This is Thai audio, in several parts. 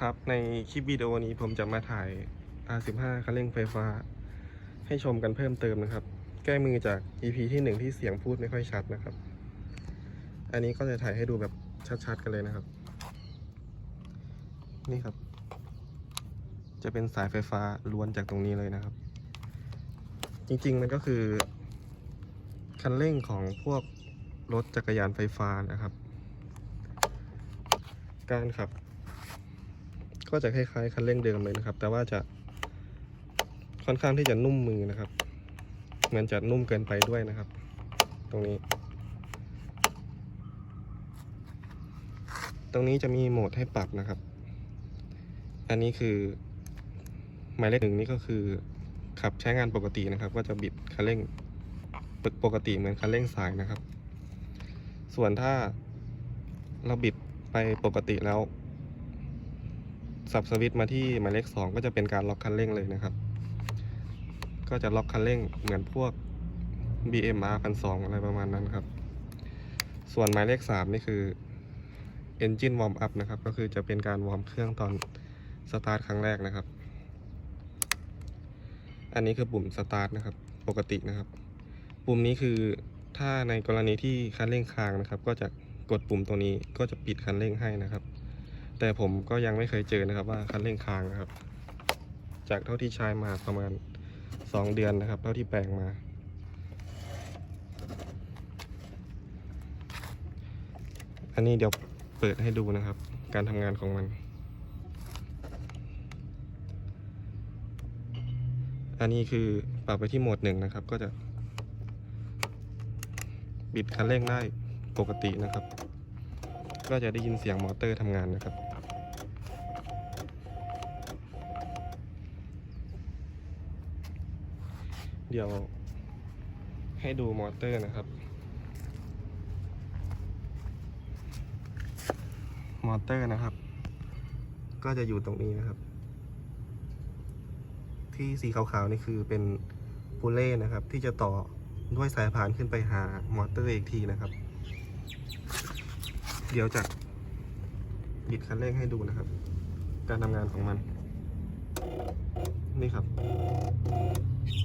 ครับในคลิปวิดีโอนี้ผมจะมาถ่าย R15 คันเร่งไฟฟ้า ให้ชมกันเพิ่มเติมนะครับ แก้มือจาก EP ที่หนึ่งที่เสียงพูดไม่ค่อยชัดนะครับ อันนี้ก็จะถ่ายให้ดูแบบชัดๆ กันเลยนะครับ นี่ครับ จะเป็นสายไฟฟ้าล้วนจากตรงนี้เลยนะครับ จริงๆมันก็คือ คันเร่งของพวกรถจักรยานไฟฟ้านะครับ การขับ ก็จะคล้ายๆคันเร่งเดิมเลยนะครับ แต่ว่าจะค่อนข้างที่จะนุ่มมือนะครับ เหมือนจะนุ่มเกินไปด้วยนะครับ ตรงนี้ ตรงนี้จะมีโหมดให้ปรับนะครับ อันนี้คือ หมายเลขหนึ่งนี่ก็คือขับใช้งานปกตินะครับ ก็จะบิดคันเร่งปกติเหมือนคันเร่งสายนะครับ ส่วนถ้าเราบิดไปปกติแล้ว สับสวิตช์มาที่หมายเลขสองก็จะเป็นการล็อกคันเร่งเลยนะครับ ก็จะล็อกคันเร่งเหมือนพวก BMR พันสองอะไรประมาณนั้นครับ ส่วนหมายเลขสามนี่คือ Engine Warm Up นะครับ ก็คือจะเป็นการวอร์มเครื่องตอนสตาร์ทครั้งแรกนะครับ อันนี้คือปุ่มสตาร์ทนะครับ ปกตินะครับ ปุ่มนี้คือถ้าในกรณีที่คันเร่งค้างนะครับ ก็จะกดปุ่มตัวนี้ก็จะปิดคันเร่งให้นะครับ แต่ผมก็ยังไม่เคยเจอนะครับว่าคันเร่งค้างนะครับ จากเท่าที่ใช้มาประมาณ 2 เดือนนะครับ เท่าที่แปลงมาอันนี้เดี๋ยวเปิดให้ดูนะครับ การทำงานของมัน อันนี้คือปรับไปที่โหมดหนึ่งนะครับ ก็จะ บิดคันเร่งได้ปกตินะครับ ก็จะได้ยินเสียงมอเตอร์ทำงานนะครับ เดี๋ยวให้ดูมอเตอร์นะครับ มอเตอร์นะครับ ก็จะอยู่ตรงนี้นะครับ ที่สีขาวๆนี่คือเป็นปูเล่นะครับ ที่จะต่อด้วยสายพานขึ้นไปหามอเตอร์อีกทีนะครับ เดี๋ยวจะบิดคันเร่งให้ดูนะครับ การทำงานของมัน นี่ครับ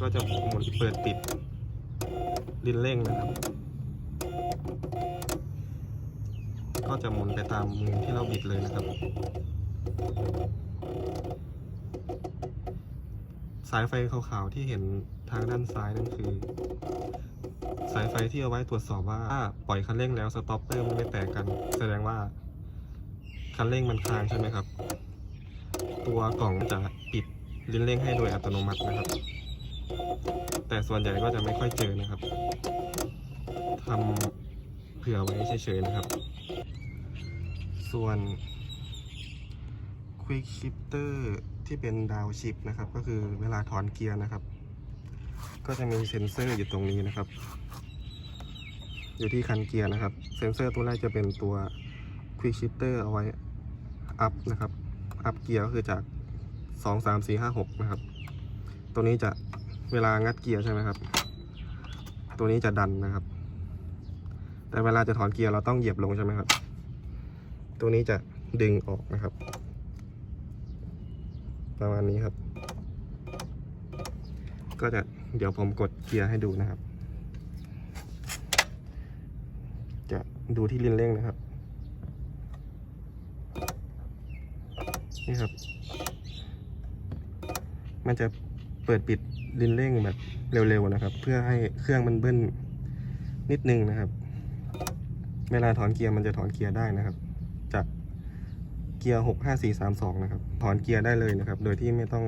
ก็จะหมุนเปิดปิดลินเร่งนะครับ ก็จะหมุนไปตามมือที่เราบิดเลยนะครับสายไฟขาวๆที่เห็นทางด้านซ้ายนั่นคือ สายไฟที่เอาไว้ตรวจสอบว่าปล่อยคันเร่งแล้วสต็อปเปอร์มันไม่แตกกัน แสดงว่าคันเร่งมันค้างใช่ไหมครับ ตัวกล่องจะปิดลิ้นเร่งให้โดยอัตโนมัตินะครับ แต่ส่วนใหญ่ก็จะไม่ค่อยเจอนะครับทำเผื่อไว้เฉยๆนะครับ ส่วน Quick Shifter ที่เป็นดาวชิปนะครับ ก็คือเวลาถอนเกียร์นะครับ ก็จะมีเซ็นเซอร์อยู่ตรงนี้นะครับ อยู่ที่คันเกียร์นะครับ เซ็นเซอร์ตัวแรกจะเป็นตัว Quick Shifter เอาไว้อัพนะครับ อัพเกียร์ก็คือจาก 2 3 4 5 6 นะครับ ตัวนี้จะเวลางัดเกียร์ใช่ไหมครับ ตัวนี้จะดันนะครับ แต่เวลาจะถอนเกียร์เราต้องเหยียบลงใช่ไหมครับ ตัวนี้จะดึงออกนะครับ ประมาณนี้ครับ ก็จะเดี๋ยวผมกดเกียร์ให้ดูนะครับ จะ ดูที่ลิ้นเร่งนะครับ นี่ครับ มันจะเปิดปิดลิ้นเร่งแบบเร็วๆนะครับ เพื่อให้เครื่องมันเบิ้ลนิดนึงนะครับ เวลาถอนเกียร์มันจะถอนเกียร์ได้นะครับ จากเกียร์หกห้าสี่สามสองนะครับ ถอนเกียร์ได้เลยนะครับ โดยที่ไม่ต้อง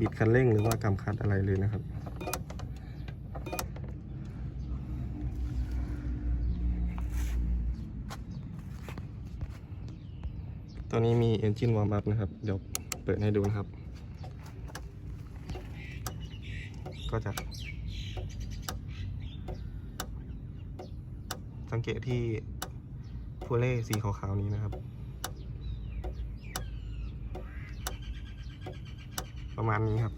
บิดคันเร่งหรือว่ากำคัดอะไรเลยนะครับ ตัวนี้มี Engine Warm Up นะครับ เดี๋ยวเปิดให้ดูนะครับ ก็จะ สังเกตที่พูเล่สีขาวๆนี้นะครับ ประมาณนี้ครับ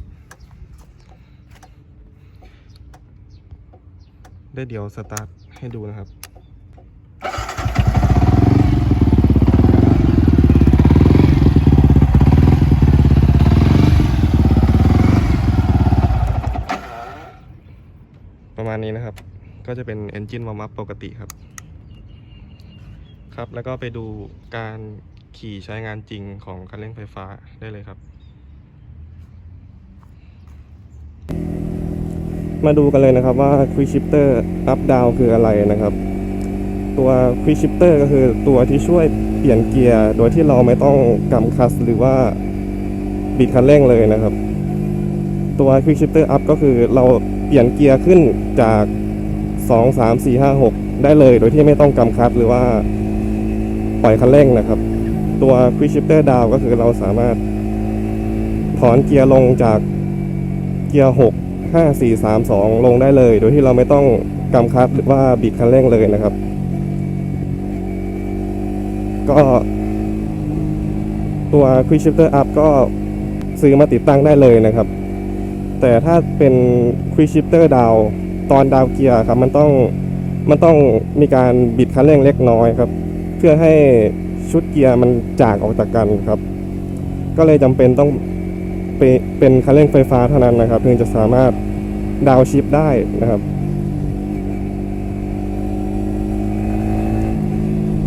ได้เดี๋ยวสตาร์ทให้ดูนะครับ ก็จะเป็น Engine Warm Up ปกติครับ ครับ แล้วก็ไปดูการขี่ใช้งานจริงของคันเร่งไฟฟ้าได้เลยครับ มาดูกันเลยนะครับว่า Quick Shifter Up Down คืออะไรนะครับ ตัว Quick Shifter ก็คือตัวที่ช่วยเปลี่ยนเกียร์ โดยที่เราไม่ต้องกำคัสหรือว่าบิดคันเร่งเลยนะครับ ตัว Quick Shifter Up ก็คือเราเปลี่ยนเกียร์ขึ้นจาก 2 3 4 5 6 ได้เลยโดยที่ไม่ต้องกำคลัสหรือว่าปล่อยคันเร่งนะครับ ตัว Quick Shifter Down ก็คือเราสามารถถอนเกียร์ลงจากเกียร์ 6 5 4 3 2 ลงได้เลย โดยที่เราไม่ต้องกำคลัสหรือว่าบิดคันเร่งเลยนะครับ ก็ตัว Quick Shifter Up ก็ซื้อมาติดตั้งได้เลยนะครับ แต่ถ้าเป็น Quick Shifter Down ตอนดาวเกียร์ครับมันต้องมันต้องมีการบิดคันเร่งเล็กน้อยครับ เพื่อให้ชุดเกียร์มันจากออกจากกันครับ ก็เลยจำเป็นต้องเปเป็นคันเร่งไฟฟ้าเท่านั้นนะครับถึงจะสามารถดาวชิปได้นะครับ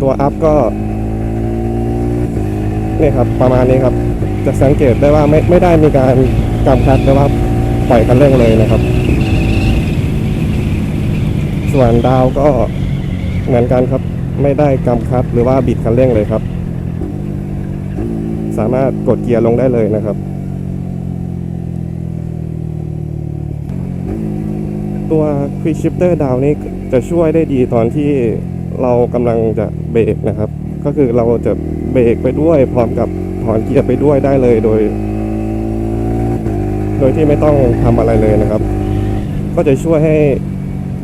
ตัวอัพก็นี่ครับประมาณนี้ครับ จะสังเกตได้ว่าไม่ไม่ได้มีการกำคัดหรือว่าปล่อยคันเร่งเลยนะครับ ส่วนดาวก็เหมือนกันครับ ไม่ได้กำคัดหรือว่าบิดคันเร่งเลยครับ สามารถกดเกียร์ลงได้เลยนะครับ ตัว Quick Shifter Down นี้จะช่วยได้ดีตอนที่เรากำลังจะเบรกนะครับ ก็คือเราจะเบรกไปด้วยพร้อมกับถอนเกียร์ไปด้วยได้เลยโดย โดยที่ไม่ต้องทำอะไรเลยนะครับ ก็จะช่วยให้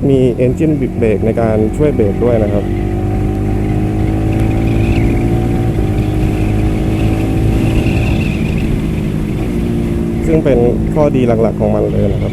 มี Engine Brake ในการช่วยเบรกด้วยนะครับซึ่งเป็นข้อดีหลักๆของมันเลยนะครับ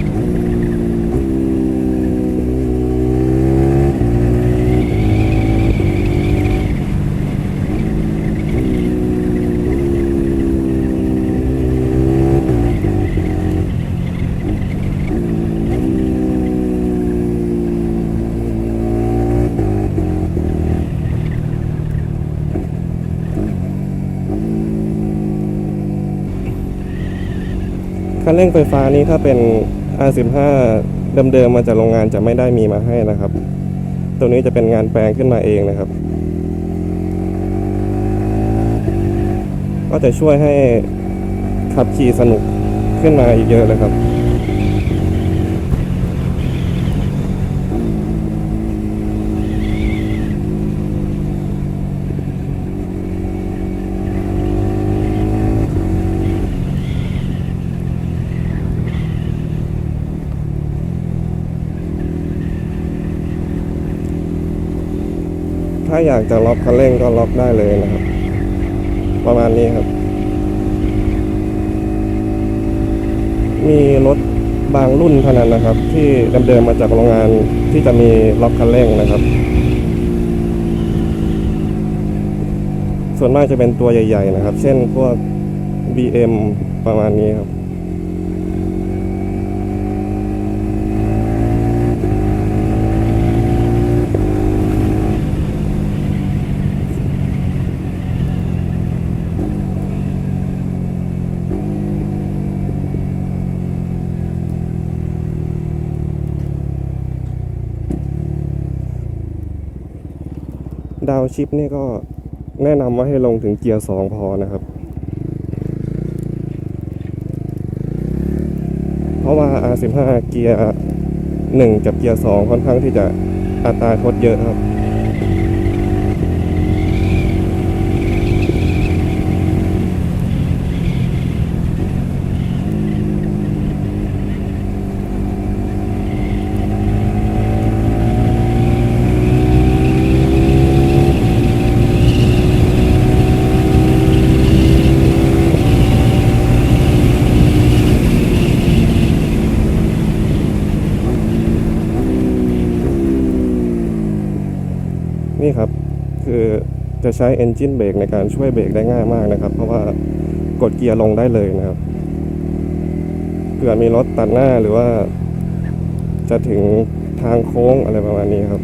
คันเร่งไฟฟ้านี้ถ้าเป็น R15 เดิมๆมาจากโรงงานจะไม่ได้มีมาให้นะครับ ตัวนี้จะเป็นงานแปลงขึ้นมาเองนะครับ ก็จะช่วยให้ขับขี่สนุกขึ้นมาอีกเยอะเลยครับาอยากจะล็อกคันเร่งก็ล็อกได้เลยนะครับ ประมาณนี้ครับ มีรถบางรุ่นเท่านั้นนะครับ ที่เดิมๆมาจากโรงงานที่จะมีล็อกคันเร่งนะครับ ส่วนมากจะเป็นตัวใหญ่ ๆ นะครับ เช่นพวก BM ประมาณนี้ครับ ดาวชิปนี่ก็แนะนำว่าให้ลงถึงเกียร์สองพอนะครับ เพราะว่า R15 เกียร์หนึ่งกับเกียร์สองค่อนข้างที่จะอัตราทดเยอะครับ นี่ครับ คือ จะใช้ Engine Brake ในการช่วยเบรกได้ง่ายมากนะครับ เพราะว่ากดเกียร์ลงได้เลยนะครับเผื่อมีรถตัดหน้าหรือว่า จะถึงทางโค้งอะไรประมาณนี้ครับ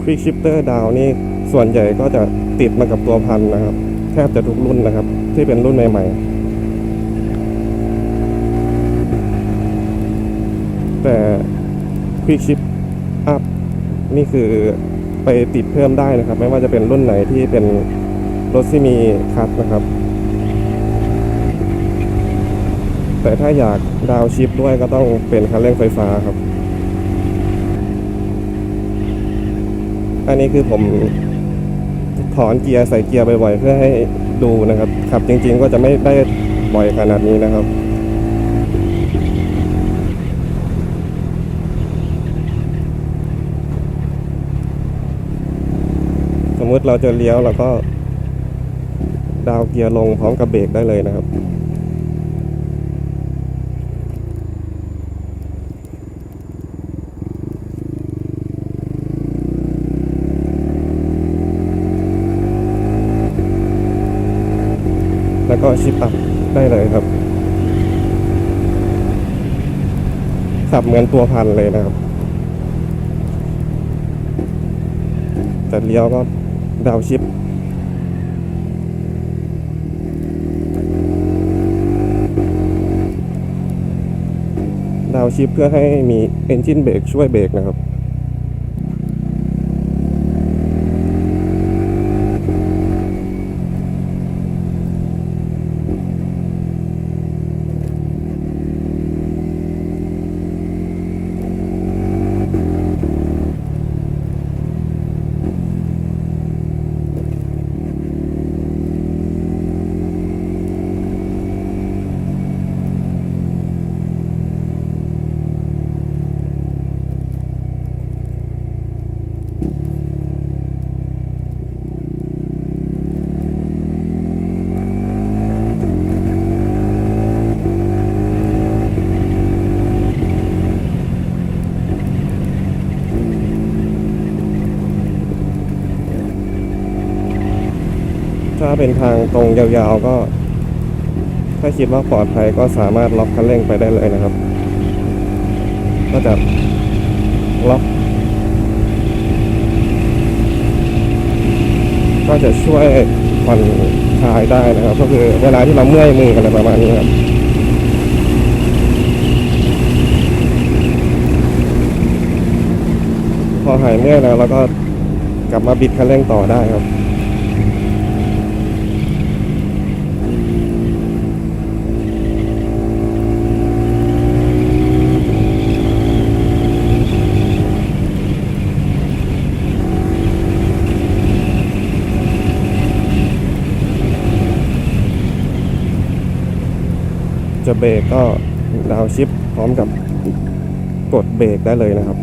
Quick Shifter Down นี่ส่วนใหญ่ก็จะติดมากับตัวพันนะครับ แทบจะทุกรุ่นนะครับ ที่เป็นรุ่นใหม่ๆ แต่ Quick Shift Up นี่คือ ไปติดเพิ่มได้นะครับ ไม่ว่าจะเป็นรุ่นไหนที่เป็นรถที่มีคัทนะครับ แต่ถ้าอยากดาวชิปด้วยก็ต้องเป็นคันเร่งไฟฟ้าครับ อันนี้คือผมถอนเกียร์ใส่เกียร์บ่อยๆเพื่อให้ดูนะครับขับจริง ๆ ก็จะไม่ได้บ่อยขนาดนี้นะครับ สมมุ ติเราจะเลี้ยวเราก็ ดาวเกียร์ลงพร้อมกับเบรกได้เลยนะครับ แล้วก็ชิปอัพได้เลยครับขับเหมือนตัวพันเลยนะครับ แต่เลี้ยวก็ ดาวชิปดาวชิปเพื่อให้มีเอนจินเบรกช่วยเบรกนะครับ ทางตรงยาวๆก็ ถ้าคิดว่าปลอดภัยก็สามารถล็อกคันเร่งไปได้เลยนะครับ ก็จะล็อกก็จะช่วยผ่อนคลายได้นะครับ ก็คือเวลาที่เราเมื่อยมืออะไรประมาณนี้ครับพอหายเมื่อยแล้วเราก็กลับมาบิดคันเร่งต่อได้ครับ จะเบรกก็ดาวชิปพร้อมกับกดเบรกได้เลยนะครับ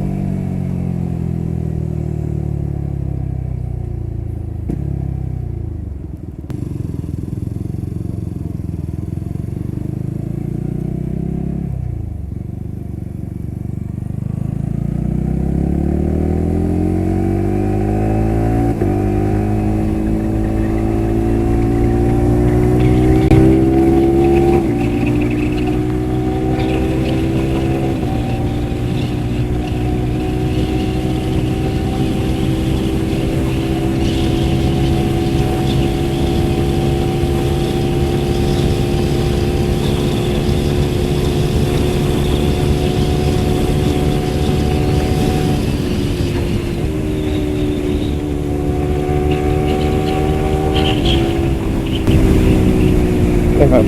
นะครับ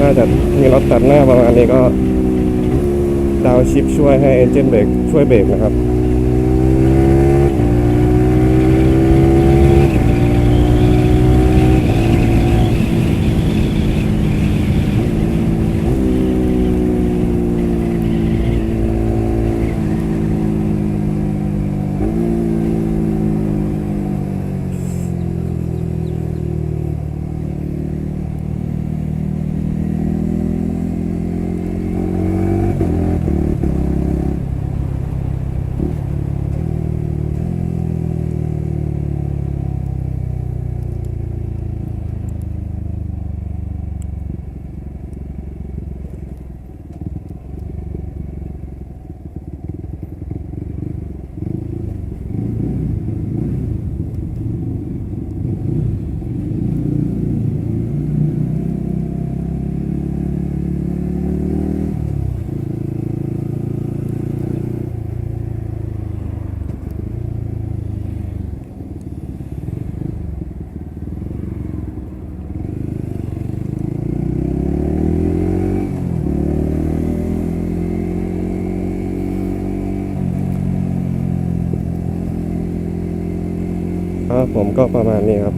น่าจะมีรถตัดหน้าประมาณนี้ก็ดาวชิปช่วยให้เอนจินเบรกช่วยเบรกนะครับ ผมก็ประมาณนี้ครับ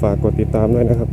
ฝากกดติดตามด้วยนะครับ